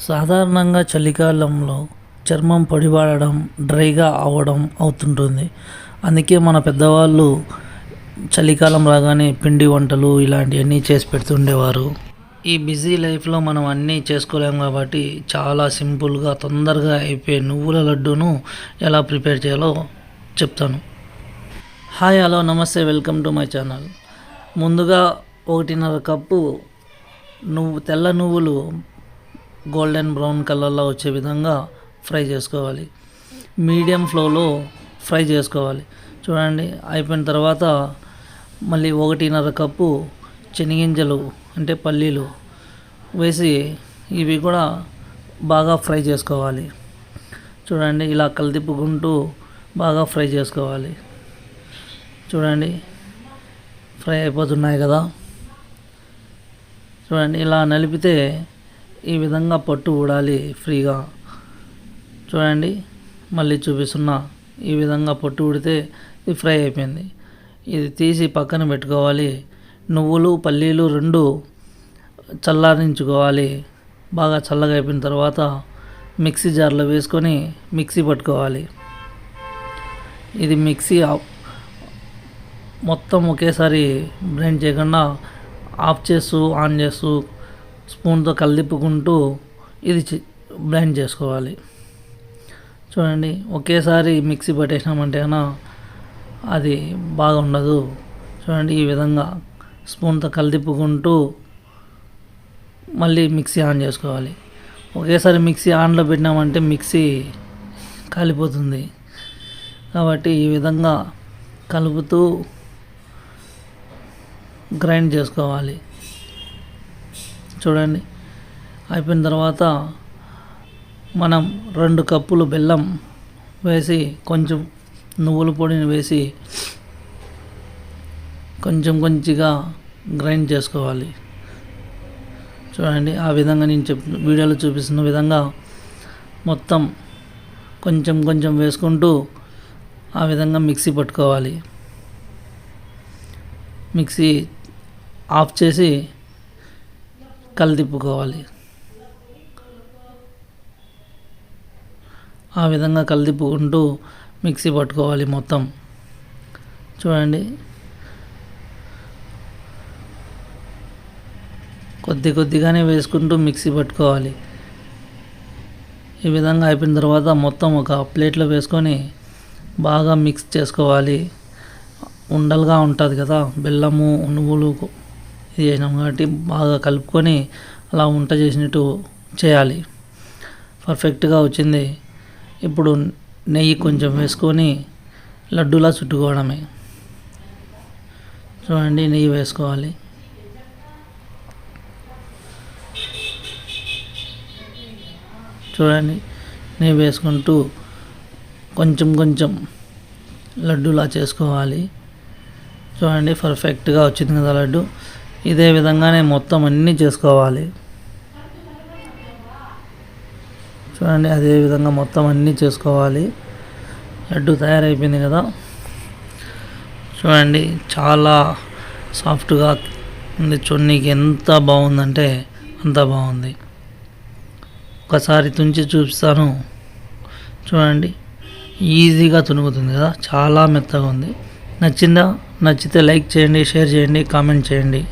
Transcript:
సాధారణంగా చలికాలంలో చర్మం పొడిబారడం డ్రైగా అవ్వడం అవుతుంటుంది. అందుకే మన పెద్దవాళ్ళు చలికాలం రాగానే పిండి వంటలు ఇలాంటివన్నీ చేసి పెడుతుండేవారు. ఈ బిజీ లైఫ్లో మనం అన్నీ చేసుకోలేం కాబట్టి చాలా సింపుల్గా తొందరగా అయిపోయే నువ్వుల లడ్డూను ఎలా ప్రిపేర్ చేయాలో చెప్తాను. హాయ్ హలో నమస్తే వెల్కమ్ టు మై ఛానల్. ముందుగా ఒకటిన్నర కప్పు నువ్వు తెల్ల నువ్వులు గోల్డెన్ బ్రౌన్ కలర్లో వచ్చే విధంగా ఫ్రై చేసుకోవాలి. మీడియం ఫ్లోలో ఫ్రై చేసుకోవాలి. చూడండి అయిపోయిన తర్వాత మళ్ళీ ఒకటిన్నర కప్పు శనగింజలు అంటే పల్లీలు వేసి ఇవి కూడా బాగా ఫ్రై చేసుకోవాలి. చూడండి ఇలా కలిదిప్పుకుంటూ బాగా ఫ్రై చేసుకోవాలి. చూడండి ఫ్రై అయిపోతున్నాయి కదా. చూడండి ఇలా నలిపితే ఈ విధంగా పట్టు ఊడాలి ఫ్రీగా. చూడండి మళ్ళీ చూపిస్తున్నా. ఈ విధంగా పట్టు ఊడితే ఇది ఫ్రై అయిపోయింది. ఇది తీసి పక్కన పెట్టుకోవాలి. నువ్వులు పల్లీలు రెండు చల్లారించుకోవాలి. బాగా చల్లగా అయిపోయిన తర్వాత మిక్సీ జార్లో వేసుకొని మిక్సీ పట్టుకోవాలి. ఇది మిక్సీ మొత్తం ఒకేసారి బ్లెండ్ చేయకుండా ఆఫ్ చేస్తూ ఆన్ చేస్తూ స్పూన్తో కలిదిప్పుకుంటూ ఇది చి- బ్లెండ్ చేసుకోవాలి. చూడండి ఒకేసారి మిక్సీ పట్టేసినామంటే అది బాగా ఉండదు చూడండి ఈ విధంగా స్పూన్తో కలిదిప్పుకుంటూ మళ్ళీ మిక్సీ ఆన్ చేసుకోవాలి. ఒకేసారి మిక్సీ ఆన్లో పెట్టినామంటే మిక్సీ కాలిపోతుంది. కాబట్టి ఈ విధంగా కలుపుతూ గ్రైండ్ చేసుకోవాలి. చూడండి. అయిపోయిన తర్వాత మనం రెండు కప్పులు బెల్లం వేసి కొంచెం నువ్వుల పొడిని వేసి కొంచెం కొంచెంగా గ్రైండ్ చేసుకోవాలి. చూడండి ఆ విధంగా నేను చెప్ వీడియోలో చూపిస్తున్న విధంగా మొత్తం కొంచెం కొంచెం వేసుకుంటూ ఆ విధంగా మిక్సీ పట్టుకోవాలి. మిక్సీ ఆఫ్ చేసి కలిదిప్పుకోవాలి ఆ విధంగా కలిదిప్పుకుంటూ మిక్సీ పట్టుకోవాలి మొత్తం. చూడండి. కొద్ది కొద్దిగానే వేసుకుంటూ మిక్సీ పట్టుకోవాలి. ఈ విధంగా అయిపోయిన తర్వాత మొత్తం ఒక ప్లేట్లో వేసుకొని బాగా మిక్స్ చేసుకోవాలి. ఉండలుగా ఉంటుంది కదా బెల్లము నువ్వులు ఇది చేసినాం కాబట్టి బాగా కలుపుకొని అలా వంట చేసినట్టు చేయాలి. పర్ఫెక్ట్గా వచ్చింది. ఇప్పుడు నెయ్యి కొంచెం వేసుకొని లడ్డూలా చుట్టుకోవడమే. చూడండి నెయ్యి వేసుకోవాలి. చూడండి నెయ్యి వేసుకుంటూ కొంచెం కొంచెం లడ్డూలా చేసుకోవాలి. చూడండి పర్ఫెక్ట్గా వచ్చింది కదా లడ్డు. ఇదే విధంగానే మొత్తం అన్నీ చేసుకోవాలి. చూడండి అదే విధంగా మొత్తం అన్నీ చేసుకోవాలి. లడ్డు తయారైపోయింది కదా. చూడండి చాలా సాఫ్ట్గా ఉంది. చున్నీకి ఎంత బాగుందంటే అంత బాగుంది. ఒకసారి తుంచి చూపిస్తాను. చూడండి ఈజీగా తునుగుతుంది కదా. చాలా మెత్తగా ఉంది. నచ్చిందా? నచ్చితే లైక్ చేయండి షేర్ చేయండి కామెంట్ చేయండి.